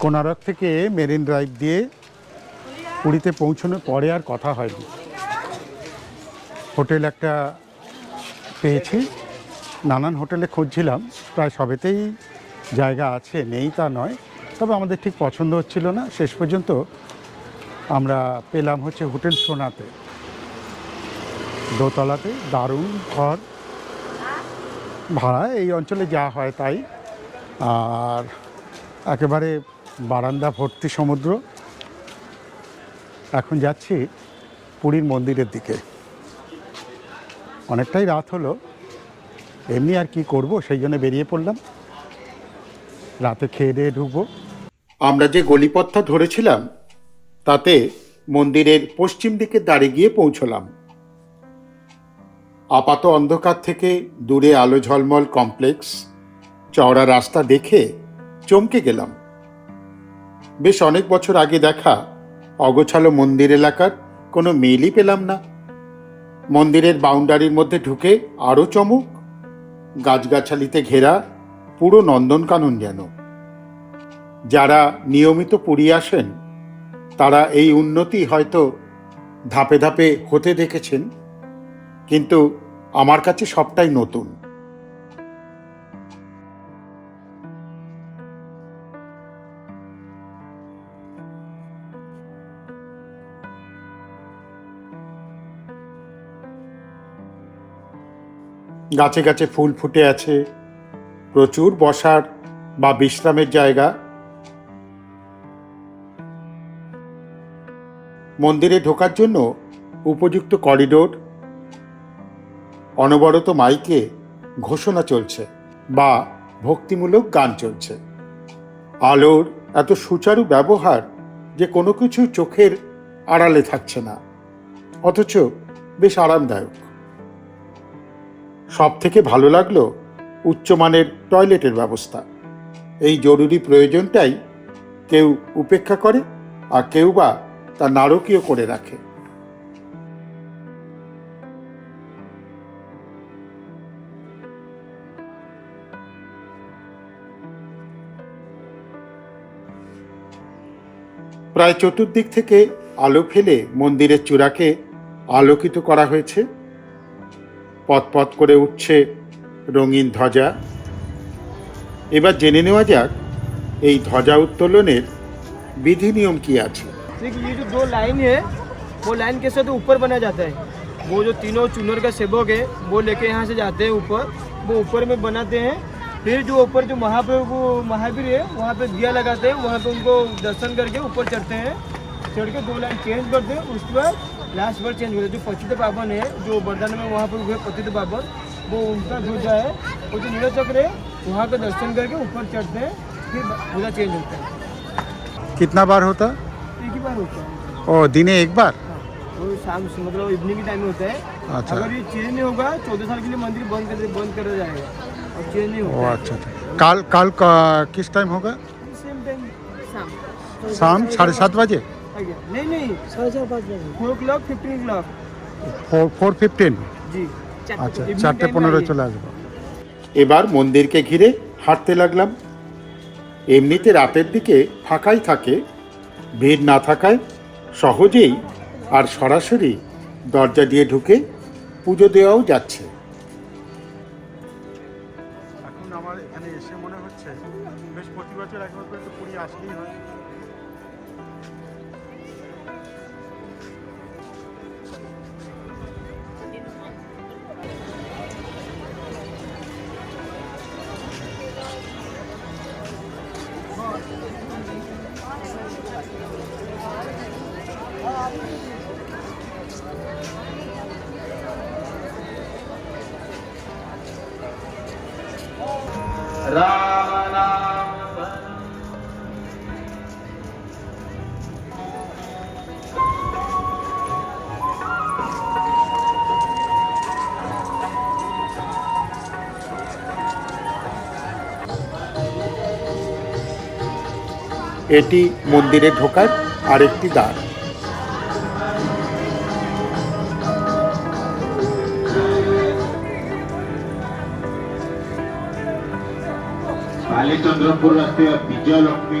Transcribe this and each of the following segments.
কোনারক থেকে marine drive দিয়ে পুরীতে পৌঁছানোর পরে আর কথা হয়নি। হোটেল একটা পেয়েছি। নানান হোটেলে খুঁজছিলাম। প্রায় সবেতেই জায়গা আছে, নেই তা নয়। তবে আমাদের ঠিক পছন্দ হচ্ছিল না। শেষ পর্যন্ত আমরা পেলাম হচ্ছে হোটেল সোনাতে। দোতলাতে দারুণ ঘর। ভাড়া এই অঞ্চলে যা হয় তাই। আর একেবারে বারান্দা ভর্তি সমুদ্র। এখন যাচ্ছি পুরীর মন্দিরের দিকে। অনেকটাই রাত হলো। এমনি আর কি করব, সেই জন্য বেরিয়ে পড়লাম। রাতে খেয়ে দিয়ে ঢুকবো। আমরা যে গলিপথটা ধরেছিলাম, তাতে মন্দিরের পশ্চিম দিকে দাঁড়িয়ে গিয়ে পৌঁছলাম। আপাত অন্ধকার থেকে দূরে আলো ঝলমল কমপ্লেক্স, চওড়া রাস্তা দেখে চমকে গেলাম। বেশ অনেক বছর আগে দেখা অগোছালো মন্দির এলাকার কোনো মেলই পেলাম না। মন্দিরের বাউন্ডারির মধ্যে ঢুকে আরও চমক, গাছগাছালিতে ঘেরা পুরো নন্দনকানন যেন। যারা নিয়মিত পুরী আসেন, তারা এই উন্নতি হয়তো ধাপে ধাপে হতে দেখেছেন, কিন্তু আমার কাছে সবটাই নতুন। গাছে গাছে ফুল ফুটে আছে। প্রচুর বসার বা বিশ্রামের জায়গা। মন্দিরে ঢোকার জন্য উপযুক্ত করিডোর, অনবরত মাইকে ঘোষণা চলছে বা ভক্তিমূলক গান চলছে। আলোর এত সুচারু ব্যবহার যে কোনো কিছু চোখের আড়ালে থাকছে না, অথচ বেশ আরামদায়ক। সব থেকে ভালো লাগল উচ্চমানের টয়লেটের ব্যবস্থা। এই জরুরি প্রয়োজনটাই কেউ উপেক্ষা করে আর কেউ বা তা নারকীয় করে রাখে। প্রায় চতুর্দিক থেকে আলো ফেলে মন্দিরের চূড়াকে আলোকিত করা হয়েছে। পথ পথ করে উঠছে রঙিন ধ্বজা এবার জেনে নেওয়া যাক এই ধ্বজা উত্তোলনের বিধি নিয়ম কি আছে देखिए ये जो दो लाइन है वो लाइन कैसे तो ऊपर बना जाता है वो जो तीनों चुनर का सेवक है वो लेके यहाँ से जाते हैं ऊपर वो ऊपर में बनाते हैं फिर जो ऊपर जो महाप्रभु महावीर है वहाँ पे दिया लगाते हैं वहाँ पे उनको दर्शन करके ऊपर चढ़ते हैं चढ़ के दो लाइन चेंज करते हैं उसके बाद लास्ट बार चेंज है। जो पतित पावन है जो बरदान में वहाँ पर हुए पतित पावन वो उनका ध्वजा है। वो जो नीला चक्र है वहाँ का दर्शन करके ऊपर चढ़ते हैं फिर ध्वजा चेंज होता है। कितना बार होता? एक ही बार होता है। ओ दिने एक बार? वो शाम से मतलब इवनिंग के टाइम में होता है। अच्छा। अगर ये चेंज नहीं होगा चौदह साल के लिए मंदिर बंद कर बंद कर जाएगा। और चेंज नहीं होगा अच्छा अच्छा। काल काल का- किस टाइम होगा? सेम टाइम शाम। शाम साढ़े सात बजे? এবার মন্দিরকে ঘিরে হাঁটতে লাগলাম। এমনিতে রাতের দিকে ফাঁকাই থাকে ভিড় না থাকায় সহজেই আর সরাসরি দরজা দিয়ে ঢুকে পুজো দেওয়াও যাচ্ছে। Ra এটি মন্দিরে ঢোকার আরেকটি দ্বার। বালিচন্দ্রপুর রাস্তায় বিজয়লক্ষ্মী লক্ষ্মী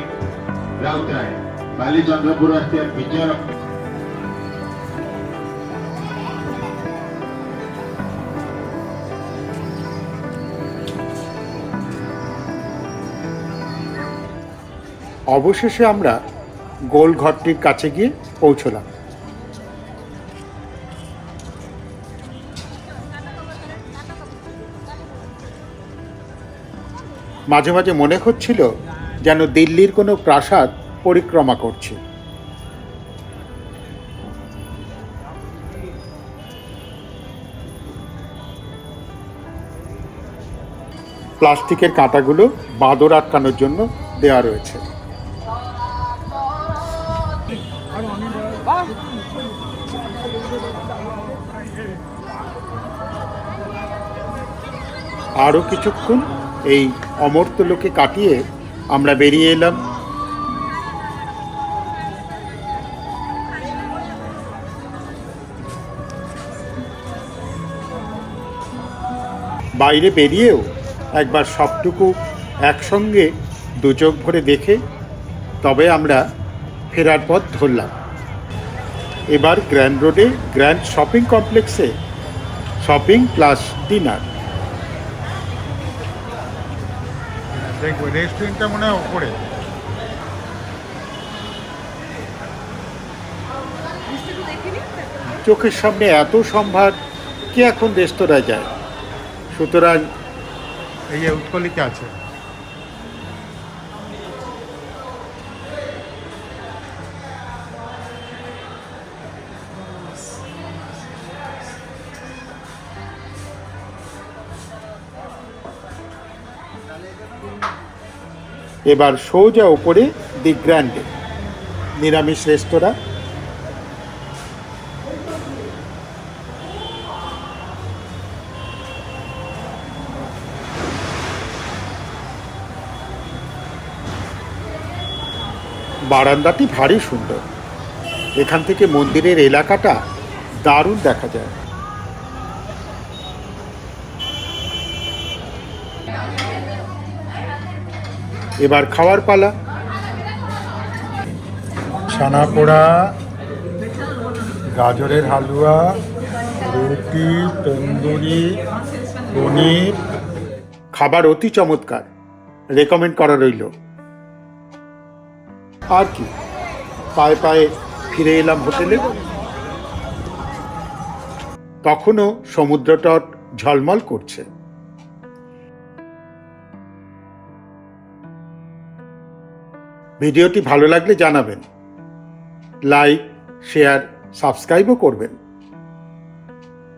রাউতায় বালিচন্দ্রপুর আসতে বিজয় অবশেষে আমরা গোল ঘরটির কাছে গিয়ে পৌঁছলাম। মাঝে মাঝে মনে হচ্ছিল যেন দিল্লির কোনো প্রাসাদ পরিক্রমা করছে। প্লাস্টিকের কাঁটাগুলো বাঁদর আটকানোর জন্য দেওয়া রয়েছে। আরও কিছুক্ষণ এই অমর্ত্য লোকে কাটিয়ে আমরা বেরিয়ে এলাম। বাইরে বেরিয়েও একবার সবটুকু একসঙ্গে দু চোখ ভরে দেখে তবে আমরা ফেরার পথ ধরলাম। এবার গ্র্যান্ড রোডে গ্র্যান্ড শপিং কমপ্লেক্সে শপিং প্লাস ডিনার দেখব রেস্টুরেন্টটা মনে হয় ওপরে চোখের সামনে এত সম্ভার কে এখন রেস্তোরাঁ যায়? সুতরাং এই যে উৎকলিতে আছে। এবার সোজা ওপরে দি গ্র্যান্ডে। নিরামিষ রেস্তোরাঁ। বারান্দাটি ভারী সুন্দর। এখান থেকে মন্দিরের এলাকাটা দারুণ দেখা যায়। এবার খাওয়ার পালা। ছানা পোড়া গাজরের হালুয়া রুটি তন্দুরি পনির। খাবার অতি চমৎকার। রেকমেন্ড করা রইল। আর কি? পায়ে পায়ে ফিরে এলাম হোটেলে। তখনও সমুদ্রতট ঝলমল করছে। ভিডিওটি ভালো লাগলে জানাবেন। লাইক শেয়ার সাবস্ক্রাইবও করবেন।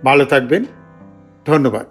ভালো থাকবেন। ধন্যবাদ।